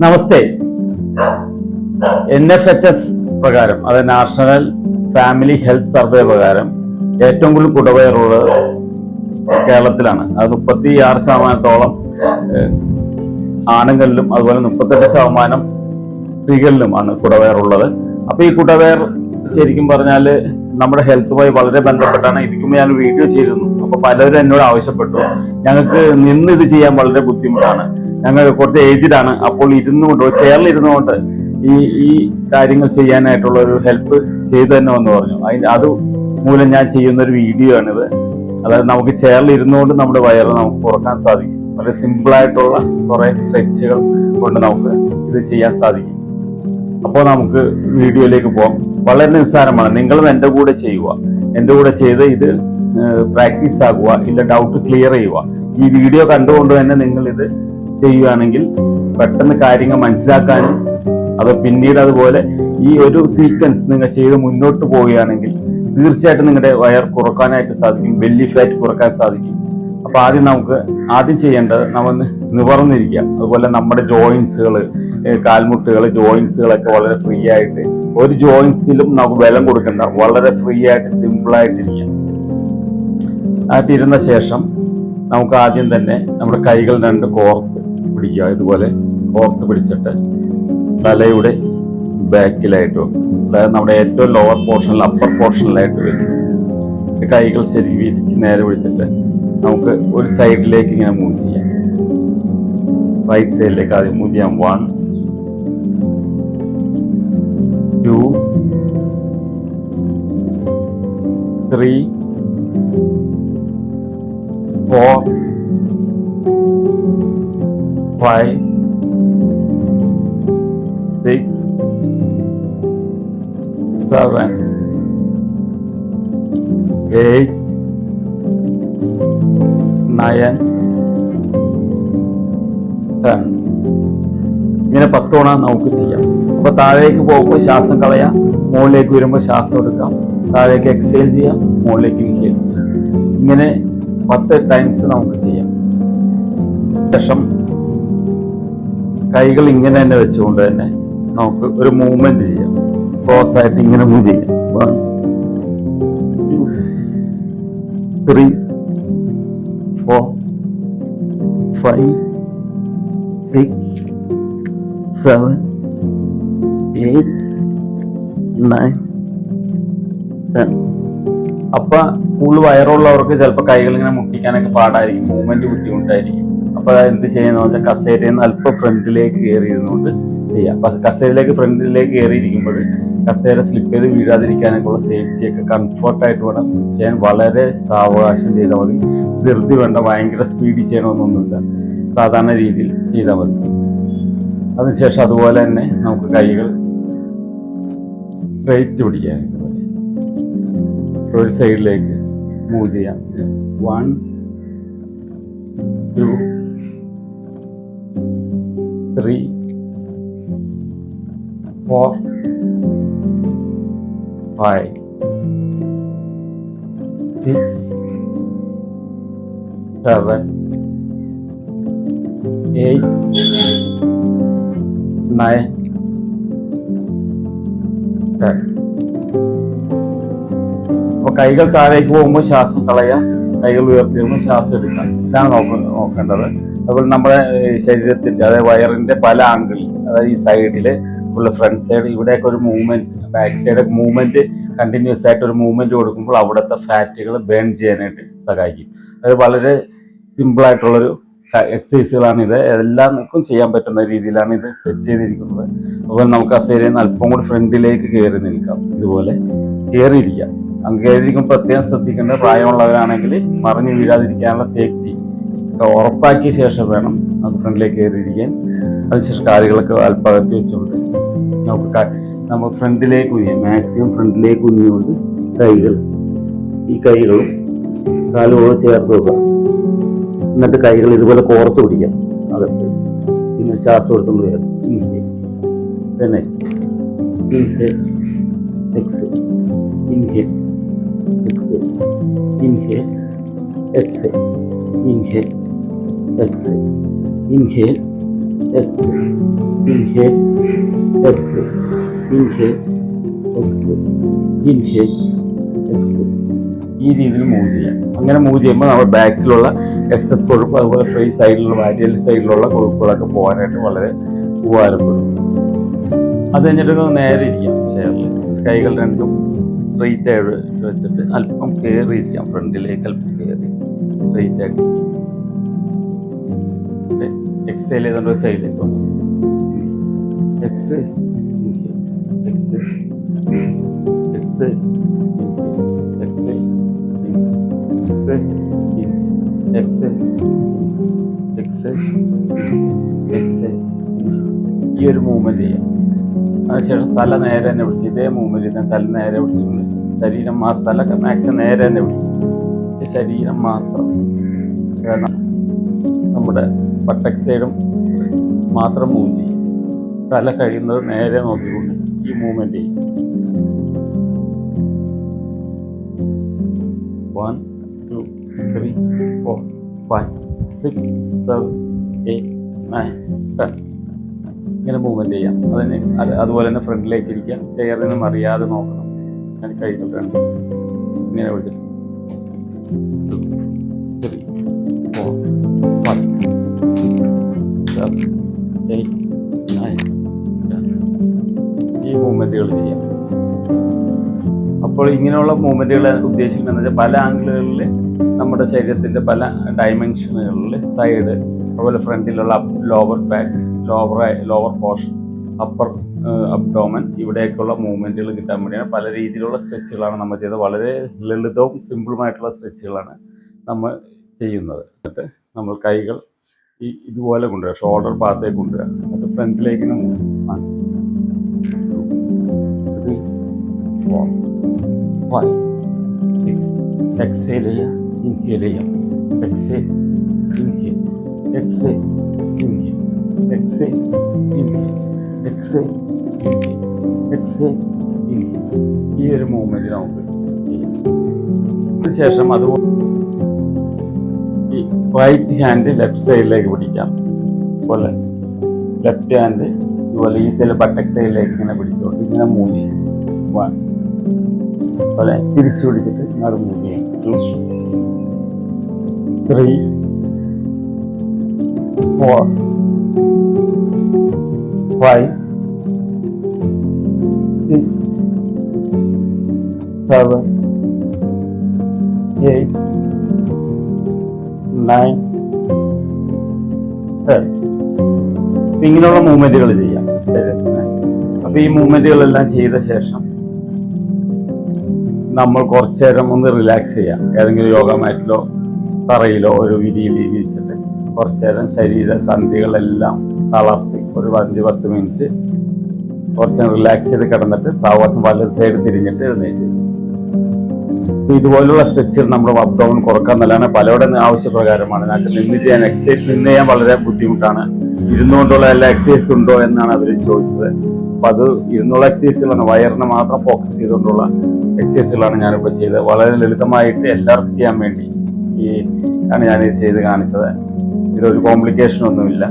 നമസ്തേ. N F H S പ്രകാരം അതായത് national family health survey പ്രകാരം ഏറ്റവും കൂടുതൽ കുടവയറുള്ളത് കേരളത്തിലാണ്. അത് മുപ്പത്തി ആറ് ശതമാനത്തോളം ആണുങ്ങളിലും അതുപോലെ മുപ്പത്തെട്ട് ശതമാനം സ്ത്രീകളിലുമാണ് കുടവയറുള്ളത് അപ്പൊ ഈ കുടവയർ ശരിക്കും പറഞ്ഞാൽ നമ്മുടെ ഹെൽത്തുമായി വളരെ ബന്ധപ്പെട്ടാണ്. ഇരിക്കുമ്പോൾ ഞാൻ വീഡിയോ ചെയ്തിരുന്നു. അപ്പൊ പലരും എന്നോട് ആവശ്യപ്പെട്ടു. ഞങ്ങൾക്ക് നിന്ന് ഇത് ചെയ്യാൻ വളരെ ബുദ്ധിമുട്ടാണ്. ഞങ്ങൾ കുറച്ച് ഏജ്ഡ് ആണ്. അപ്പോൾ ഇരുന്നുകൊണ്ട് ചെയറിൽ ഇരുന്നുകൊണ്ട് ഈ ഈ കാര്യങ്ങൾ ചെയ്യാനായിട്ടുള്ള ഒരു ഹെൽപ്പ് ചെയ്തു തന്നെ എന്ന് പറഞ്ഞു. അതിന് അത് മൂലം ഞാൻ ചെയ്യുന്ന ഒരു വീഡിയോ ആണിത്. അതായത് നമുക്ക് ചെയറിൽ ഇരുന്നുകൊണ്ട് നമ്മുടെ വയറ് നമുക്ക് കുറയ്ക്കാൻ സാധിക്കും. വളരെ സിമ്പിളായിട്ടുള്ള കുറെ സ്ട്രെച്ചുകൾ കൊണ്ട് നമുക്ക് ഇത് ചെയ്യാൻ സാധിക്കും. അപ്പോൾ നമുക്ക് വീഡിയോയിലേക്ക് പോകാം വളരെ നിസ്സാരമാണ്. നിങ്ങളും എന്റെ കൂടെ ചെയ്യുക. എന്റെ കൂടെ ചെയ്ത് ഇത് പ്രാക്ടീസ് ആകുക ഇല്ല ഡൗട്ട് ക്ലിയർ ചെയ്യുക. ഈ വീഡിയോ കണ്ടുകൊണ്ട് തന്നെ നിങ്ങൾ ഇത് ചെയ്യുകയാണെങ്കിൽ പെട്ടെന്ന് കാര്യങ്ങൾ മനസ്സിലാക്കാനും അത് പിന്നീട് അതുപോലെ ഈ ഒരു സീക്വൻസ് നിങ്ങൾ ചെയ്ത് മുന്നോട്ട് പോവുകയാണെങ്കിൽ തീർച്ചയായിട്ടും നിങ്ങളുടെ വയർ കുറക്കാനായിട്ട് സാധിക്കും ബെല്ലി ഫാറ്റ് കുറയ്ക്കാൻ സാധിക്കും. അപ്പൊ ആദ്യം നമുക്ക് ആദ്യം ചെയ്യേണ്ടത് നമ്മൾ നിവർന്നിരിക്കുക. അതുപോലെ നമ്മുടെ ജോയിൻസുകൾ കാൽമുട്ടുകൾ ജോയിൻസുകളൊക്കെ വളരെ ഫ്രീ ആയിട്ട് ഒരു ജോയിൻസിലും നമുക്ക് ബലം കൊടുക്കേണ്ട. വളരെ ഫ്രീ ആയിട്ട് സിമ്പിൾ ആയിട്ട് ആയിട്ടിരുന്ന ശേഷം നമുക്ക് ആദ്യം തന്നെ നമ്മുടെ കൈകൾ രണ്ട് കോർത്ത് പിടിക്കുക. ഇതുപോലെ കോർത്ത് പിടിച്ചിട്ട് തലയുടെ ബാക്കിലായിട്ട് വെക്കും അതായത് നമ്മുടെ ഏറ്റവും ലോവർ പോർഷനിൽ അപ്പർ പോർഷനിലായിട്ട് ഈ കൈകൾ ശരി വിരിച്ച് നേരെ പിടിച്ചിട്ട് നമുക്ക് ഒരു സൈഡിലേക്ക് ഇങ്ങനെ മൂവ് ചെയ്യാം. റൈറ്റ് സൈഡിലേക്ക് ആദ്യം മൂവ് ചെയ്യാം. One two three four five six, seven, eight, nine ten ഇങ്ങനെ പത്ത് നമുക്ക് ചെയ്യാം. അപ്പൊ താഴേക്ക് പോകുമ്പോൾ ശ്വാസം കളയാം. മുകളിലേക്ക് വരുമ്പോൾ ശ്വാസം എടുക്കാം. താഴേക്ക് എക്സൈൽ ചെയ്യാം. മുകളിലേക്ക് ഇൻഹേൽ ചെയ്യാം. ഇങ്ങനെ പത്ത് ടൈംസ് നമുക്ക് ചെയ്യാം. ശേഷം കൈകൾ ഇങ്ങനെ തന്നെ വെച്ചുകൊണ്ട് തന്നെ നമുക്ക് ഒരു മൂവ്മെന്റ് ചെയ്യാം. ക്ലോസ് ആയിട്ട് ഇങ്ങനെ മൂവ് ചെയ്യാം. One three four five six seven eight nine ten അപ്പൊ കൂടുതൽ വയറുള്ളവർക്ക് ചിലപ്പോൾ കൈകൾ ഇങ്ങനെ മുട്ടിക്കാനൊക്കെ പാടായിരിക്കും. മൂവ്മെന്റ് ബുദ്ധിമുട്ടായിരിക്കും അപ്പൊ അത് എന്ത് ചെയ്യുന്ന? വെച്ചാൽ കസേരയിൽ നിന്ന് അല്പം ഫ്രണ്ടിലേക്ക് കയറി ഇരുന്നുകൊണ്ട് ചെയ്യാം. അപ്പൊ കസേരയിലേക്ക് ഫ്രണ്ടിലേക്ക് കയറിയിരിക്കുമ്പോൾ കസേര സ്ലിപ്പ് ചെയ്ത് വീഴാതിരിക്കാനൊക്കെ ഉള്ള സേഫ്റ്റി ഒക്കെ കംഫർട്ടായിട്ട് വേണം. ചെയ്യാൻ വളരെ സാവകാശം ചെയ്താൽ മതി. ധൃതി വേണ്ട ഭയങ്കര സ്പീഡിൽ ചെയ്യണമെന്നൊന്നുമില്ല. സാധാരണ രീതിയിൽ ചെയ്താൽ മതി. അതിനുശേഷം അതുപോലെ തന്നെ നമുക്ക് കൈകൾ സ്ട്രൈറ്റ് പിടിക്കാൻ ഒരു സൈഡിലേക്ക് മൂവ് ചെയ്യാം. One two three four five six seven eight nine ten അപ്പൊ കൈകൾ താഴേക്ക് പോകുമ്പോൾ ശ്വാസം കളയുക കൈകൾ ഉയർത്തി ശ്വാസം എടുക്കുക. ഇതാണ് നോക്ക നോക്കേണ്ടത്. അതുപോലെ നമ്മുടെ ശരീരത്തിന്റെ അതായത് വയറിന്റെ പല ആംഗിളിൽ അതായത് ഈ സൈഡിൽ ഉള്ള ഫ്രണ്ട് സൈഡ് ഇവിടെയൊക്കെ ഒരു movement back side movement continuous ആയിട്ട് ഒരു മൂവ്മെന്റ് കൊടുക്കുമ്പോൾ അവിടുത്തെ ഫാറ്റുകൾ ബേൺ ചെയ്യാനായിട്ട് സഹായിക്കും. അത് വളരെ സിമ്പിൾ ആയിട്ടുള്ളൊരു എക്സസൈസുകളാണ് ഇത്. എല്ലാവർക്കും ചെയ്യാൻ പറ്റുന്ന രീതിയിലാണ് ഇത് സെറ്റ് ചെയ്തിരിക്കുന്നത്. അതുപോലെ നമുക്ക് ആ സൈഡിൽ അല്പം കൂടി ഫ്രണ്ടിലേക്ക് കയറി നിൽക്കാം. ഇതുപോലെ കയറിയിരിക്കാം. അങ്ങ് കയറിയിരിക്കുമ്പോൾ പ്രത്യേകം ശ്രദ്ധിക്കേണ്ട പ്രായമുള്ളവരാണെങ്കിൽ മറിഞ്ഞു വീഴാതിരിക്കാനുള്ള സേഫ്റ്റി ഉറപ്പാക്കിയ ശേഷം വേണം നമുക്ക് ഫ്രണ്ടിലേക്ക് കയറിയിരിക്കാൻ. അതിനുശേഷം കാര്യങ്ങളൊക്കെ അല്പകത്തി വെച്ചുകൊണ്ട് നമുക്ക് നമ്മൾ ഫ്രണ്ടിലേക്ക് ഉയ്യാം മാക്സിമം ഫ്രണ്ടിലേക്ക് ഉഞ്ഞുകൊണ്ട് കൈകൾ ഈ കൈകളും കാലുകളും ചേർത്ത് വെക്കുക. എന്നിട്ട് കൈകൾ ഇതുപോലെ കോർത്ത് പിടിക്കാം. അകത്ത്. പിന്നെ ശ്വാസം എടുത്തുകൊണ്ട് വരാം. Inhale inhale inhale. Exhale. Inhale. Exhale. Inhale. Exhale inhale. Exhale inhale. Exhale, inhale, exhale, inhale, exhale. ഈ രീതിയിൽ മൂവ് ചെയ്യാം. അങ്ങനെ മൂവ് ചെയ്യുമ്പോൾ നമ്മുടെ ബാക്കിലുള്ള എക്സസ് കൊഴുപ്പ് അതുപോലെ ഫ്രീ സൈഡിലുള്ള വാരിയൽ സൈഡിലുള്ള കൊഴുപ്പുകളൊക്കെ പോകാനായിട്ട് വളരെ ഉപകാരപ്പെടും. അത് കഴിഞ്ഞിട്ട് നേരെ ഇരിക്കാം ചെയറിൽ കൈകൾ രണ്ടും സ്ട്രെയിറ്റ് ആയിട്ട് വെച്ചിട്ട് അല്പം കയറി ഇരിക്കാം ഫ്രണ്ടിലേക്ക് അല്പം കയറി സ്ട്രെയിറ്റ് ആയിട്ട്. എക്സൈൽ ചെയ്തോണ്ട് സൈഡിലേക്ക് എക്സ് എക്സ് എക്സൈൽ ഈ ഒരു മൂവ്മെന്റ് ചെയ്യാം അതിനുശേഷം തല നേരെ തന്നെ പിടിച്ച് ഇതേ മൂവ്മെന്റ് ചെയ്താൽ തല നേരെ വിളിച്ചിട്ടുണ്ട് ശരീരം മാത്രം തല മാക്സിമം നേരെ തന്നെ പിടിക്കും. ഈ ശരീരം മാത്രം. നമ്മുടെ പട്ടക് സൈഡും മാത്രം മൂവ് ചെയ്യും. തല കഴിയുന്നത് നേരെ നോക്കിക്കൊണ്ട് ഈ മൂവ്മെന്റ് ചെയ്യും. One two three four five six seven eight nine ten ഇങ്ങനെ മൂവ്മെന്റ് ചെയ്യാം. അതിന് അത് അതുപോലെ തന്നെ ഫ്രണ്ടിലേക്ക് ഇരിക്കാം. ചെയറിനും അറിയാതെ നോക്കണം. ഞാൻ കഴിഞ്ഞിട്ടുണ്ട് ഇങ്ങനെ വിളിച്ചിട്ട് നയൻ ഈ മൂവ്മെന്റുകൾ ചെയ്യാം. അപ്പോൾ ഇങ്ങനെയുള്ള മൂവ്മെന്റുകൾ ഉദ്ദേശിക്കുന്നത് വെച്ചാൽ പല ആംഗിളുകളിൽ നമ്മുടെ ശരീരത്തിന്റെ പല ഡയമെൻഷനുകളിൽ സൈഡ് അതുപോലെ ഫ്രണ്ടിലുള്ള lower back lower lower portion upper abdomen ഇവിടെയൊക്കെയുള്ള മൂവ്മെന്റുകൾ കിട്ടാൻ വേണ്ടിയാണ്. പല രീതിയിലുള്ള സ്ട്രെച്ചുകളാണ് നമ്മൾ ചെയ്തത്. വളരെ ലളിതവും സിമ്പിളുമായിട്ടുള്ള സ്ട്രെച്ചുകളാണ് നമ്മൾ ചെയ്യുന്നത്. എന്നിട്ട് നമ്മൾ കൈകൾ ഈ ഇതുപോലെ കൊണ്ടുവരിക ഷോൾഡർ ഭാഗത്തേക്ക് കൊണ്ടുവരിക അത് ഫ്രണ്ടിലേക്ക് എക്സേൽ ചെയ്യുക. ഇൻഹേൽ ചെയ്യുക. Exhale inhale exhale inhale exhale inhale exhale inhale exhale inhale ഈ ഒരു മൂവ്മെന്റ് നമുക്ക് ചെയ്യാം. അതുപോലെ ഈ റൈറ്റ് ഹാൻഡ് ലെഫ്റ്റ് സൈഡിലേക്ക് പിടിക്കാം. പോലെ. ലെഫ്റ്റ് ഹാൻഡ് ഇതുപോലെ ഈ സൈഡിൽ ബട്ടക് സൈഡിലേക്ക് ഇങ്ങനെ പിടിച്ചുകൊണ്ട് ഇങ്ങനെ മൂവ് ചെയ്യും. വൺ പോലെ. തിരിച്ചു പിടിച്ചിട്ട് ഇങ്ങോട്ട് മൂവ് ചെയ്യും. Two three four five six seven eight nine ten ഇങ്ങനെയുള്ള മൂവ്മെന്റുകൾ ചെയ്യാം. ശരീരത്തിന് അപ്പൊ ഈ മൂവ്മെന്റുകളെല്ലാം ചെയ്ത ശേഷം നമ്മൾ കുറച്ചു നേരം ഒന്ന് റിലാക്സ് ചെയ്യാം. ഏതെങ്കിലും യോഗ മാറ്റിലോ തറയിലോ ഒരു വിരിയിൽ ഇരിച്ചിട്ട് കുറച്ചു നേരം ശരീര സന്ധികളെല്ലാം തളർത്തി ഒരു അഞ്ച് പത്ത് മിനിറ്റ് കുറച്ച് റിലാക്സ് ചെയ്ത് കിടന്നിട്ട് സാവകാശം വലത് സൈഡ് തിരിഞ്ഞിട്ട് എഴുന്നേറ്റ്. ഇതുപോലുള്ള സ്ട്രെച്ചിൽ നമ്മുടെ ഡൗൺ കുറയ്ക്കാൻ നല്ലതാണ്. പലരുടെ ആവശ്യപ്രകാരമാണ്. അതിനകത്ത് നിന്ന് ചെയ്യാൻ എക്സസൈസ് നിന്ന് ചെയ്യാൻ വളരെ ബുദ്ധിമുട്ടാണ്. ഇരുന്നുകൊണ്ടുള്ള എല്ലാ എക്സസൈസ് ഉണ്ടോ എന്നാണ് അവർ ചോദിച്ചത്. അപ്പൊ അത് ഇരുന്നുള്ള എക്സസൈസുകളാണ് വയറിനെ മാത്രം ഫോക്കസ് ചെയ്തുകൊണ്ടുള്ള എക്സസൈസുകളാണ് ഞാനിപ്പോൾ ചെയ്തത്. വളരെ ലളിതമായിട്ട് എല്ലാവർക്കും ചെയ്യാൻ വേണ്ടി ഈ ആണ് ഞാൻ ഇത് ചെയ്ത് കാണിച്ചത്. ഇതൊരു കോംപ്ലിക്കേഷൻ ഒന്നുമില്ല.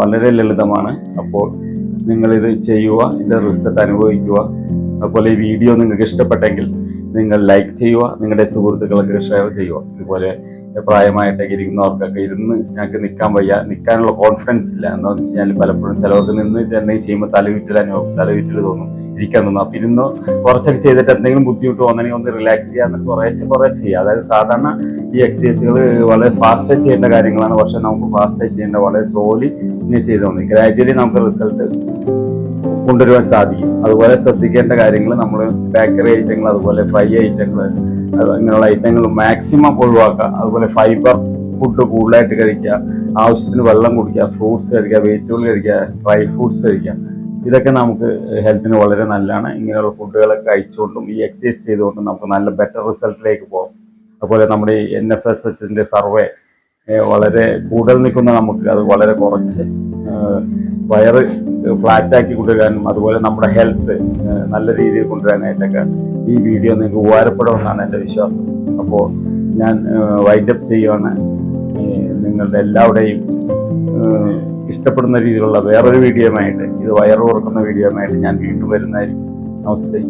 വളരെ ലളിതമാണ്. അപ്പോൾ നിങ്ങളിത് ചെയ്യുക. ഇതിന്റെ റിസൾട്ട് അനുഭവിക്കുക. അതുപോലെ ഈ വീഡിയോ നിങ്ങൾക്ക് ഇഷ്ടപ്പെട്ടെങ്കിൽ നിങ്ങൾ ലൈക്ക് ചെയ്യുക നിങ്ങളുടെ സുഹൃത്തുക്കളൊക്കെ ഷെയർ ചെയ്യുക. ഇതുപോലെ പ്രായമായിട്ടൊക്കെ ഇരിക്കുന്നവർക്കൊക്കെ ഇരുന്ന് ഞങ്ങൾക്ക് നിൽക്കാൻ വയ്യ നിൽക്കാനുള്ള കോൺഫിഡൻസ് ഇല്ല. എന്താണെന്ന് വെച്ച് കഴിഞ്ഞാൽ പലപ്പോഴും ചിലവർക്ക് നിന്ന് ചെന്നൈ ചെയ്യുമ്പോൾ തലവിറ്റൽ അനുഭവം തലവിറ്റൽ തോന്നും. ഇരിക്കാൻ തോന്നും. അപ്പം ഇരുന്ന് കുറച്ചൊക്കെ ചെയ്തിട്ട് എന്തെങ്കിലും ബുദ്ധിമുട്ട് വന്നെങ്കിൽ ഒന്ന് റിലാക്സ് ചെയ്യാൻ എന്നിട്ട് കുറേശ്ശെ കുറേ ചെയ്യുക. അതായത് സാധാരണ ഈ എക്സസൈസുകൾ വളരെ ഫാസ്റ്റ് ചെയ്യേണ്ട കാര്യങ്ങളാണ്. പക്ഷെ നമുക്ക് ഫാസ്റ്റായി ചെയ്യേണ്ട വളരെ സ്ലോലി ഇങ്ങനെ തോന്നി ഗ്രാജുവലി നമുക്ക് റിസൾട്ട് കൊണ്ടുവരുവാൻ സാധിക്കും. അതുപോലെ ശ്രദ്ധിക്കേണ്ട കാര്യങ്ങൾ നമ്മൾ ബേക്കറി ഐറ്റങ്ങൾ അതുപോലെ ഫ്രൈ ഐറ്റങ്ങൾ അങ്ങനെയുള്ള ഐറ്റങ്ങൾ മാക്സിമം ഒഴിവാക്കുക. അതുപോലെ ഫൈബർ ഫുഡ് കൂടുതലായിട്ട് കഴിക്കുക. ആവശ്യത്തിന് വെള്ളം കുടിക്കുക ഫ്രൂട്ട്സ് കഴിക്കുക വെജിറ്റബിൾ കഴിക്കുക ഡ്രൈ ഫ്രൂട്ട്സ് കഴിക്കുക. ഇതൊക്കെ നമുക്ക് ഹെൽത്തിന് വളരെ നല്ലതാണ്. ഇങ്ങനെയുള്ള ഫുഡുകളൊക്കെ കഴിച്ചുകൊണ്ടും ഈ എക്സസൈസ് ചെയ്തുകൊണ്ടും നമുക്ക് നല്ല ബെറ്റർ റിസൾട്ടിലേക്ക് പോകാം. അതുപോലെ നമ്മുടെ ഈ എൻ എഫ് എസ് എച്ചിന്റെ സർവേ വളരെ കൂടുതൽ നിൽക്കുന്ന നമുക്ക് അത് വളരെ കുറച്ച് വയറ് ഫ്ലാറ്റാക്കി കൊണ്ടുവരാനും അതുപോലെ നമ്മുടെ ഹെൽത്ത് നല്ല രീതിയിൽ കൊണ്ടുവരാനായിട്ടൊക്കെ ഈ വീഡിയോ നിങ്ങൾക്ക് ഉപകാരപ്പെടുമെന്നാണ് എന്റെ വിശ്വാസം. അപ്പോൾ ഞാൻ വൈൻഡപ്പ് ചെയ്യുവാണ്. നിങ്ങളുടെ എല്ലാവരുടെയും ഇഷ്ടപ്പെടുന്ന രീതിയിലുള്ള വേറൊരു വീഡിയോയുമായിട്ട് ഇത് വയറ് തുറക്കുന്ന വീഡിയോയുമായിട്ട് ഞാൻ വീണ്ടും വരുന്നതായിരിക്കും. നമസ്തേ.